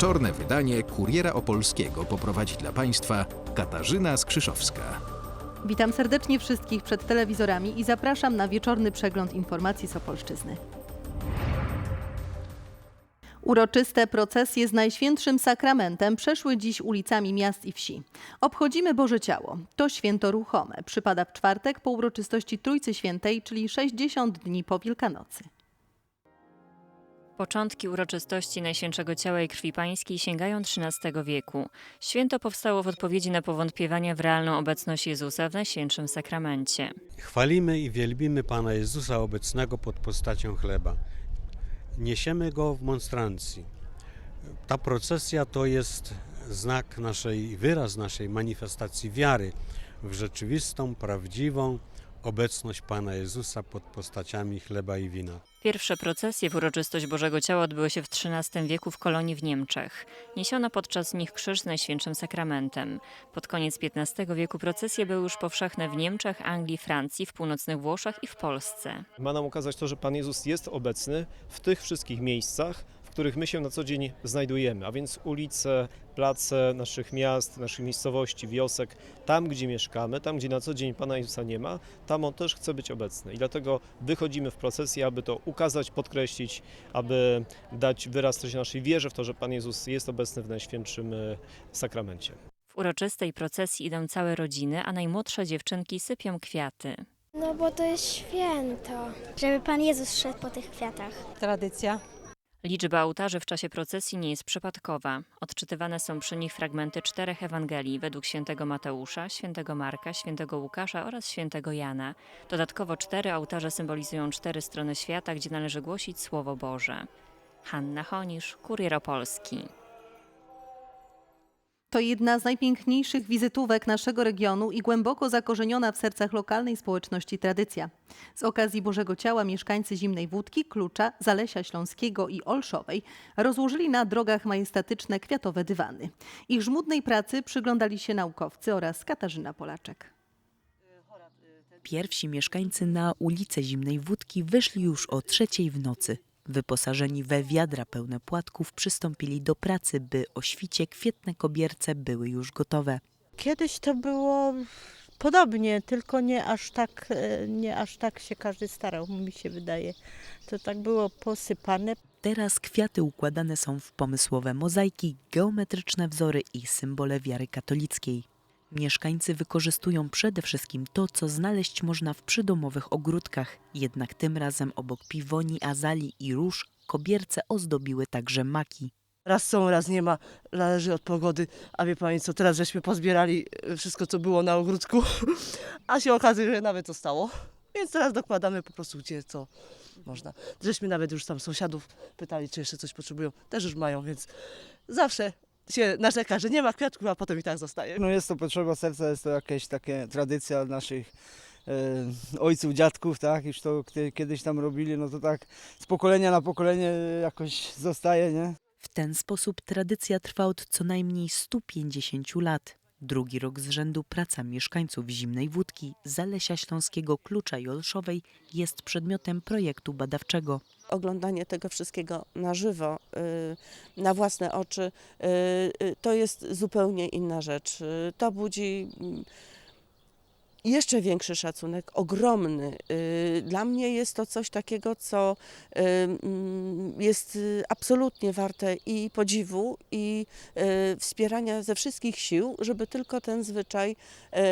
Wieczorne wydanie Kuriera Opolskiego poprowadzi dla Państwa Katarzyna Skrzyszowska. Witam serdecznie wszystkich przed telewizorami i zapraszam na wieczorny przegląd informacji z Opolszczyzny. Uroczyste procesje z Najświętszym Sakramentem przeszły dziś ulicami miast i wsi. Obchodzimy Boże Ciało. To święto ruchome. Przypada w czwartek po uroczystości Trójcy Świętej, czyli 60 dni po Wielkanocy. Początki uroczystości Najświętszego Ciała i Krwi Pańskiej sięgają XIII wieku. Święto powstało w odpowiedzi na powątpiewania w realną obecność Jezusa w Najświętszym Sakramencie. Chwalimy i wielbimy Pana Jezusa obecnego pod postacią chleba. Niesiemy Go w monstrancji. Ta procesja to jest znak naszej, wyraz naszej manifestacji wiary w rzeczywistą, prawdziwą obecność Pana Jezusa pod postaciami chleba i wina. Pierwsze procesje w uroczystość Bożego Ciała odbyły się w XIII wieku w kolonii w Niemczech. Niesiono podczas nich krzyż z Najświętszym Sakramentem. Pod koniec XV wieku procesje były już powszechne w Niemczech, Anglii, Francji, w północnych Włoszech i w Polsce. Ma nam ukazać to, że Pan Jezus jest obecny w tych wszystkich miejscach, w których my się na co dzień znajdujemy, a więc ulice, place naszych miast, naszych miejscowości, wiosek, tam gdzie mieszkamy, tam gdzie na co dzień Pana Jezusa nie ma, tam On też chce być obecny. I dlatego wychodzimy w procesję, aby to ukazać, podkreślić, aby dać wyraz też naszej wierze w to, że Pan Jezus jest obecny w Najświętszym e, Sakramencie. W uroczystej procesji idą całe rodziny, a najmłodsze dziewczynki sypią kwiaty. No bo to jest święto. Żeby Pan Jezus szedł po tych kwiatach. tradycja. Liczba ołtarzy w czasie procesji nie jest przypadkowa. Odczytywane są przy nich fragmenty czterech Ewangelii według świętego Mateusza, świętego Marka, świętego Łukasza oraz świętego Jana. Dodatkowo cztery ołtarze symbolizują cztery strony świata, gdzie należy głosić Słowo Boże. Hanna Honisz, Kurier Opolski. To jedna z najpiękniejszych wizytówek naszego regionu i głęboko zakorzeniona w sercach lokalnej społeczności tradycja. Z okazji Bożego Ciała mieszkańcy Zimnej Wódki, Klucza, Zalesia Śląskiego i Olszowej rozłożyli na drogach majestatyczne kwiatowe dywany. Ich żmudnej pracy przyglądali się naukowcy oraz Katarzyna Polaczek. Pierwsi mieszkańcy na ulicę Zimnej Wódki wyszli już o trzeciej w nocy. Wyposażeni we wiadra pełne płatków przystąpili do pracy, by o świcie kwietne kobierce były już gotowe. Kiedyś to było podobnie, tylko nie aż tak, e, nie aż tak się każdy starał, mi się wydaje. To tak było posypane. Teraz kwiaty układane są w pomysłowe mozaiki, geometryczne wzory i symbole wiary katolickiej. Mieszkańcy wykorzystują przede wszystkim to, co znaleźć można w przydomowych ogródkach. Jednak tym razem obok piwoni, azali i róż kobierce ozdobiły także maki. Raz są, raz nie ma, zależy od pogody. A wie pani co, teraz żeśmy pozbierali e, wszystko, co było na ogródku, a się okazuje, że nawet zostało. Więc teraz dokładamy po prostu gdzie co można. Żeśmy nawet już tam sąsiadów pytali, czy jeszcze coś potrzebują. Też już mają, więc zawsze się narzeka, że nie ma kwiatków, a potem i tak zostaje. No jest to potrzeba serca, jest to jakaś taka tradycja naszych e, ojców, dziadków, tak? Już to kie- kiedyś tam robili, no to tak z pokolenia na pokolenie jakoś zostaje, nie? W ten sposób tradycja trwa od co najmniej 150 lat. Drugi rok z rzędu praca mieszkańców Zimnej Wódki, Zalesia Śląskiego, Klucza i Olszowej jest przedmiotem projektu badawczego. Oglądanie tego wszystkiego na żywo, y, na własne oczy, y, y, to jest zupełnie inna rzecz. To budzi mm, jeszcze większy szacunek, ogromny. Dla mnie jest to coś takiego, co mm, jest absolutnie warte i podziwu, i wspierania ze wszystkich sił, żeby tylko ten zwyczaj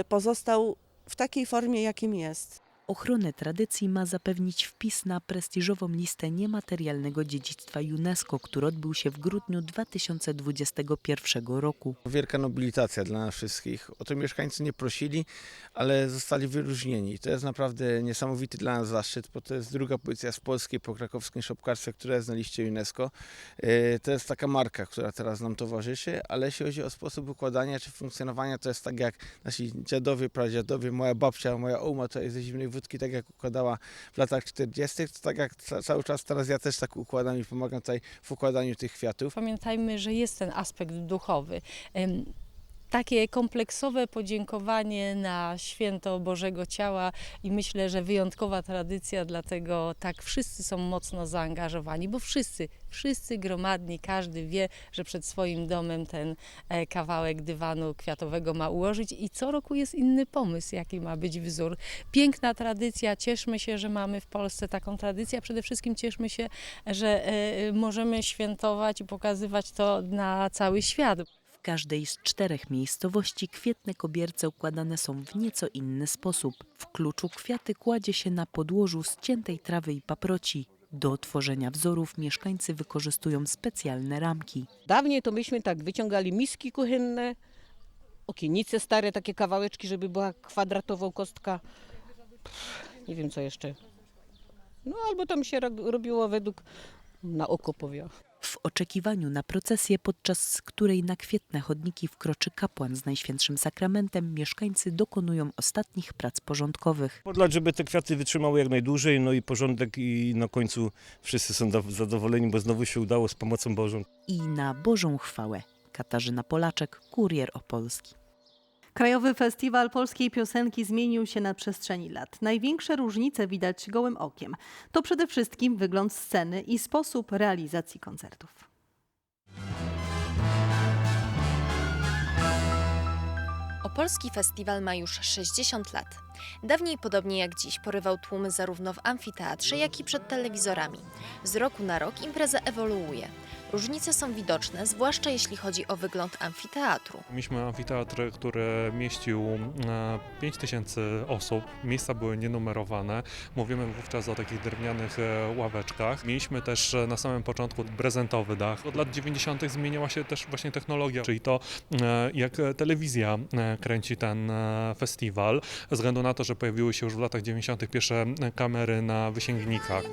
pozostał w takiej formie, jakim jest. Ochronę tradycji ma zapewnić wpis na prestiżową listę niematerialnego dziedzictwa UNESCO, który odbył się w grudniu 2021 roku. Wielka nobilitacja dla nas wszystkich. O to mieszkańcy nie prosili, ale zostali wyróżnieni. To jest naprawdę niesamowity dla nas zaszczyt, bo to jest druga pozycja z Polski po krakowskim szopkarstwie, która jest na liście UNESCO. E, To jest taka marka, która teraz nam towarzyszy, ale jeśli chodzi o sposób układania czy funkcjonowania, to jest tak jak nasi dziadowie, pradziadowie, moja babcia, moja oma tutaj ze Zimnej Wódki, tak jak układała w latach 40., to tak jak ca- cały czas teraz ja też tak układam i pomagam tutaj w układaniu tych kwiatów. Pamiętajmy, że jest ten aspekt duchowy. Takie kompleksowe podziękowanie na święto Bożego Ciała i myślę, że wyjątkowa tradycja, dlatego tak wszyscy są mocno zaangażowani, bo wszyscy, wszyscy gromadni, każdy wie, że przed swoim domem ten e, kawałek dywanu kwiatowego ma ułożyć i co roku jest inny pomysł, jaki ma być wzór. Piękna tradycja, cieszmy się, że mamy w Polsce taką tradycję, a przede wszystkim cieszmy się, że e, możemy świętować i pokazywać to na cały świat. W każdej z czterech miejscowości kwietne kobierce układane są w nieco inny sposób. W kluczu kwiaty kładzie się na podłożu z ciętej trawy i paproci. Do tworzenia wzorów mieszkańcy wykorzystują specjalne ramki. Dawniej to myśmy tak wyciągali miski kuchenne, okienice stare, takie kawałeczki, żeby była kwadratową kostka. Pff, Nie wiem co jeszcze. No albo tam się ro- robiło według na oko powiem. W oczekiwaniu na procesję, podczas której na kwietne chodniki wkroczy kapłan z Najświętszym Sakramentem, mieszkańcy dokonują ostatnich prac porządkowych. Podlać, żeby te kwiaty wytrzymały jak najdłużej, no i porządek i na końcu wszyscy są zadowoleni, bo znowu się udało z pomocą Bożą. I na Bożą chwałę. Katarzyna Polaczek, Kurier Opolski. Krajowy Festiwal Polskiej Piosenki zmienił się na przestrzeni lat. Największe różnice widać gołym okiem. To przede wszystkim wygląd sceny i sposób realizacji koncertów. Opolski festiwal ma już 60 lat. Dawniej, podobnie jak dziś, porywał tłumy zarówno w amfiteatrze, jak i przed telewizorami. Z roku na rok impreza ewoluuje. Różnice są widoczne, zwłaszcza jeśli chodzi o wygląd amfiteatru. Mieliśmy amfiteatr, który mieścił e, 5000 osób. Miejsca były nienumerowane. Mówimy wówczas o takich drewnianych e, ławeczkach. Mieliśmy też e, na samym początku prezentowy dach. Od lat 90. zmieniła się też właśnie technologia, czyli to, e, jak telewizja e, kręci ten e, festiwal. Ze względu na to, że pojawiły się już w latach 90. pierwsze kamery na wysięgnikach.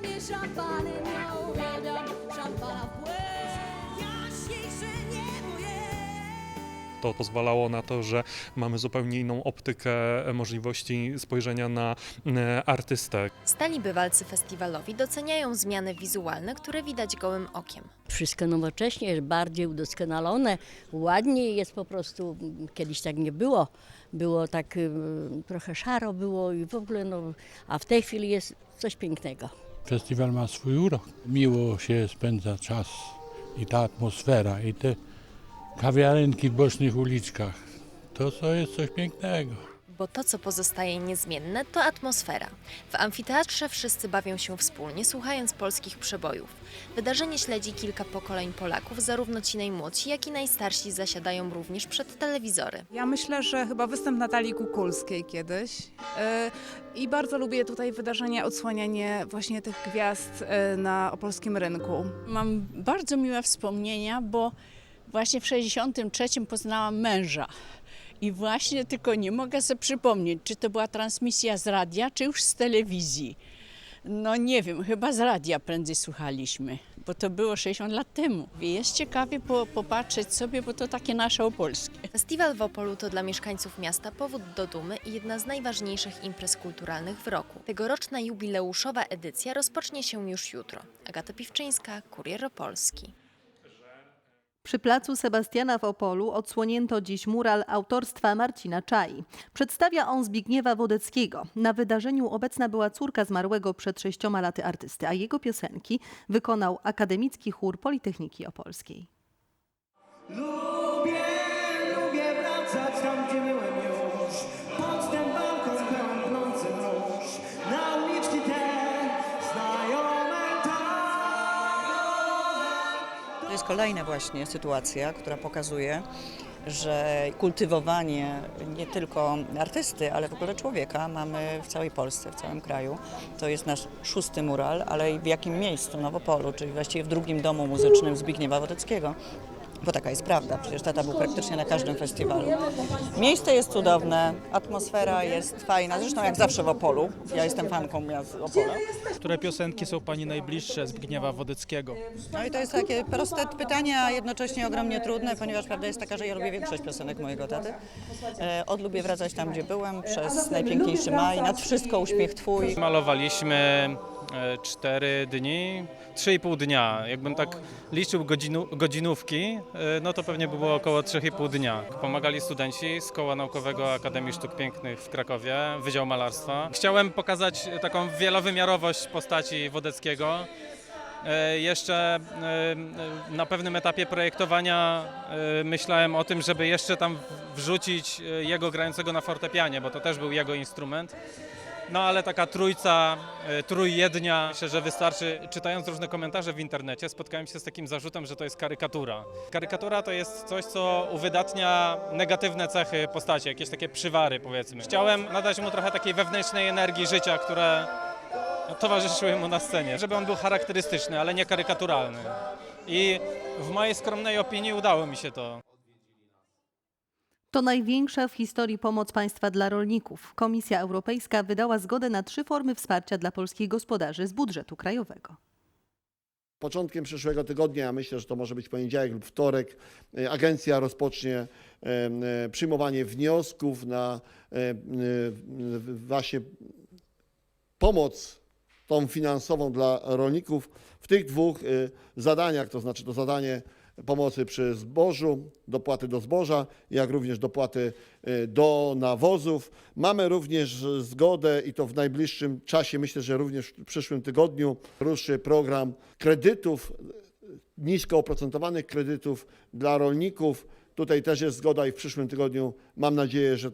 To pozwalało na to, że mamy zupełnie inną optykę możliwości spojrzenia na e, artystę. Stali bywalcy festiwalowi doceniają zmiany wizualne, które widać gołym okiem. Wszystko nowocześnie jest bardziej udoskonalone, ładniej jest po prostu. Kiedyś tak nie było. Było tak y, trochę szaro było i w ogóle, no, a w tej chwili jest coś pięknego. Festiwal ma swój urok. Miło się spędza czas i ta atmosfera i te kawiarenki w bocznych uliczkach. To, to jest coś pięknego. Bo to, co pozostaje niezmienne, to atmosfera. W amfiteatrze wszyscy bawią się wspólnie, słuchając polskich przebojów. Wydarzenie śledzi kilka pokoleń Polaków, zarówno ci najmłodsi, jak i najstarsi zasiadają również przed telewizory. Ja myślę, że chyba występ Natalii Kukulskiej kiedyś. Yy, I bardzo lubię tutaj wydarzenia, odsłanianie właśnie tych gwiazd yy, na opolskim rynku. Mam bardzo miłe wspomnienia, bo właśnie w 63 poznałam męża. I właśnie tylko nie mogę sobie przypomnieć, czy to była transmisja z radia, czy już z telewizji. No nie wiem, chyba z radia prędzej słuchaliśmy, bo to było 60 lat temu. Jest ciekawie po, popatrzeć sobie, bo to takie nasze opolskie. Festiwal w Opolu to dla mieszkańców miasta powód do dumy i jedna z najważniejszych imprez kulturalnych w roku. Tegoroczna jubileuszowa edycja rozpocznie się już jutro. Agata Piwczyńska, Kurier Opolski. Przy placu Sebastiana w Opolu odsłonięto dziś mural autorstwa Marcina Czai. Przedstawia on Zbigniewa Wodeckiego. Na wydarzeniu obecna była córka zmarłego przed sześcioma laty artysty, a jego piosenki wykonał Akademicki Chór Politechniki Opolskiej. Kolejna właśnie sytuacja, która pokazuje, że kultywowanie nie tylko artysty, ale w ogóle człowieka mamy w całej Polsce, w całym kraju. To jest nasz szósty mural, ale w jakim miejscu? No w Opolu, czyli właściwie w drugim domu muzycznym Zbigniewa Wodeckiego. Bo taka jest prawda, przecież tata był praktycznie na każdym festiwalu. Miejsce jest cudowne, atmosfera jest fajna, zresztą jak zawsze w Opolu. Ja jestem fanką miast Opola. Które piosenki są Pani najbliższe Zbigniewa Wodeckiego? No i to jest takie proste pytanie, a jednocześnie ogromnie trudne, ponieważ prawda jest taka, że ja lubię większość piosenek mojego taty. E, od lubię wracać tam, gdzie byłem, przez najpiękniejszy maj, nad wszystko uśmiech Twój. Malowaliśmy 4 dni, 3,5 dnia. Jakbym tak liczył godzinu, godzinówki, e, no to pewnie by było około 3,5 dnia. Pomagali studenci z Koła Naukowego Akademii Sztuk Pięknych w Krakowie, Wydział Malarstwa. Chciałem pokazać taką wielowymiarowość postaci Wodeckiego. E, Jeszcze e, na pewnym etapie projektowania e, myślałem o tym, żeby jeszcze tam wrzucić e, jego grającego na fortepianie, bo to też był jego instrument. No ale taka trójca, e, trójjednia, myślę, że wystarczy. Czytając różne komentarze w internecie, spotkałem się z takim zarzutem, że to jest karykatura. Karykatura to jest coś, co uwydatnia negatywne cechy postaci, jakieś takie przywary powiedzmy. Chciałem nadać mu trochę takiej wewnętrznej energii życia, które towarzyszyły mu na scenie, żeby on był charakterystyczny, ale nie karykaturalny. I w mojej skromnej opinii udało mi się to. To największa w historii pomoc państwa dla rolników. Komisja Europejska wydała zgodę na trzy formy wsparcia dla polskich gospodarzy z budżetu krajowego. Początkiem przyszłego tygodnia, myślę, że to może być poniedziałek lub wtorek, e, agencja rozpocznie e, e, przyjmowanie wniosków na właśnie pomoc tą finansową dla rolników w tych dwóch zadaniach, to znaczy to zadanie pomocy przy zbożu, dopłaty do zboża, jak również dopłaty e, do nawozów. Mamy również zgodę i to w najbliższym czasie, myślę, że również w przyszłym tygodniu ruszy program kredytów, nisko oprocentowanych kredytów dla rolników. Tutaj też jest zgoda i w przyszłym tygodniu mam nadzieję, że y,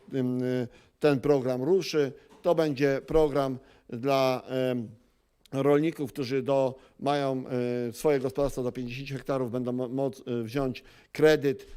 ten program ruszy. To będzie program dla rolników, którzy do, mają e, swoje gospodarstwo do 50 hektarów, będą mo- móc e, wziąć kredyt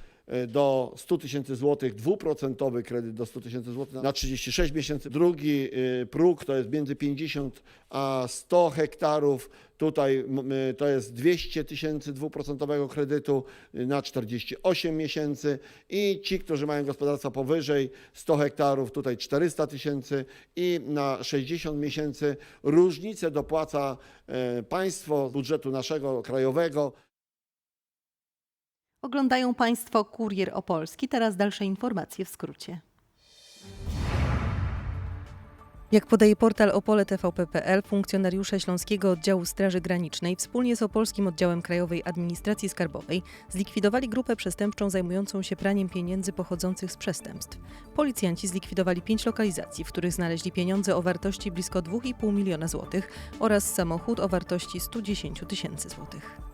do 100 tysięcy złotych, dwuprocentowy kredyt do 100 tysięcy złotych na 36 miesięcy. Drugi e, próg to jest między 50 a 100 hektarów. Tutaj e, to jest 200 tysięcy dwuprocentowego kredytu na 48 miesięcy i ci, którzy mają gospodarstwa powyżej 100 hektarów, tutaj 400 tysięcy i na 60 miesięcy różnicę dopłaca państwo z budżetu naszego krajowego. Oglądają Państwo Kurier Opolski. Teraz dalsze informacje w skrócie. Jak podaje portal Opole TVP.pl, funkcjonariusze Śląskiego Oddziału Straży Granicznej wspólnie z Opolskim Oddziałem Krajowej Administracji Skarbowej zlikwidowali grupę przestępczą zajmującą się praniem pieniędzy pochodzących z przestępstw. Policjanci zlikwidowali pięć lokalizacji, w których znaleźli pieniądze o wartości blisko 2,5 miliona złotych oraz samochód o wartości 110 tysięcy złotych.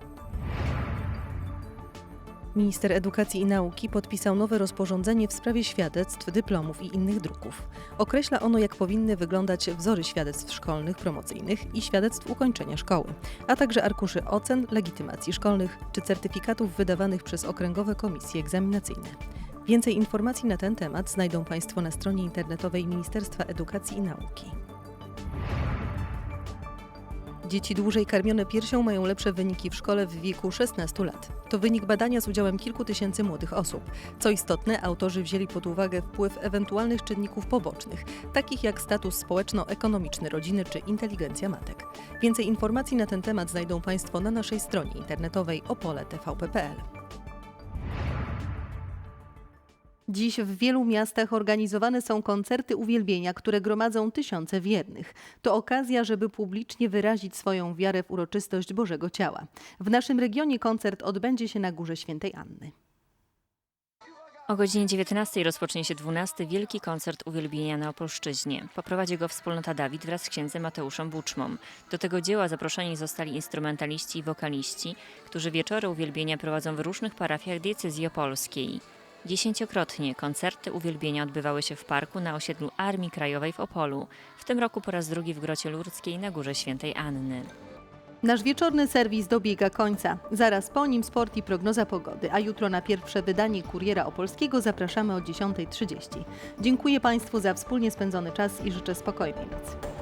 Minister Edukacji i Nauki podpisał nowe rozporządzenie w sprawie świadectw, dyplomów i innych druków. Określa ono, jak powinny wyglądać wzory świadectw szkolnych promocyjnych i świadectw ukończenia szkoły, a także arkuszy ocen, legitymacji szkolnych czy certyfikatów wydawanych przez okręgowe komisje egzaminacyjne. Więcej informacji na ten temat znajdą Państwo na stronie internetowej Ministerstwa Edukacji i Nauki. Dzieci dłużej karmione piersią mają lepsze wyniki w szkole w wieku 16 lat. To wynik badania z udziałem kilku tysięcy młodych osób. Co istotne, autorzy wzięli pod uwagę wpływ ewentualnych czynników pobocznych, takich jak status społeczno-ekonomiczny rodziny czy inteligencja matek. Więcej informacji na ten temat znajdą Państwo na naszej stronie internetowej opole.tvp.pl. Dziś w wielu miastach organizowane są koncerty uwielbienia, które gromadzą tysiące wiernych. To okazja, żeby publicznie wyrazić swoją wiarę w uroczystość Bożego Ciała. W naszym regionie koncert odbędzie się na Górze Świętej Anny. O godzinie 19 rozpocznie się 12 Wielki Koncert Uwielbienia na Opolszczyźnie. Poprowadzi go wspólnota Dawid wraz z księdzem Mateuszem Buczmą. Do tego dzieła zaproszeni zostali instrumentaliści i wokaliści, którzy wieczory uwielbienia prowadzą w różnych parafiach diecezji opolskiej. Dziesięciokrotnie koncerty uwielbienia odbywały się w parku na osiedlu Armii Krajowej w Opolu. W tym roku po raz drugi w Grocie Lurckiej na Górze Świętej Anny. Nasz wieczorny serwis dobiega końca. Zaraz po nim sport i prognoza pogody, a jutro na pierwsze wydanie Kuriera Opolskiego zapraszamy o 10.30. Dziękuję Państwu za wspólnie spędzony czas i życzę spokojnej nocy.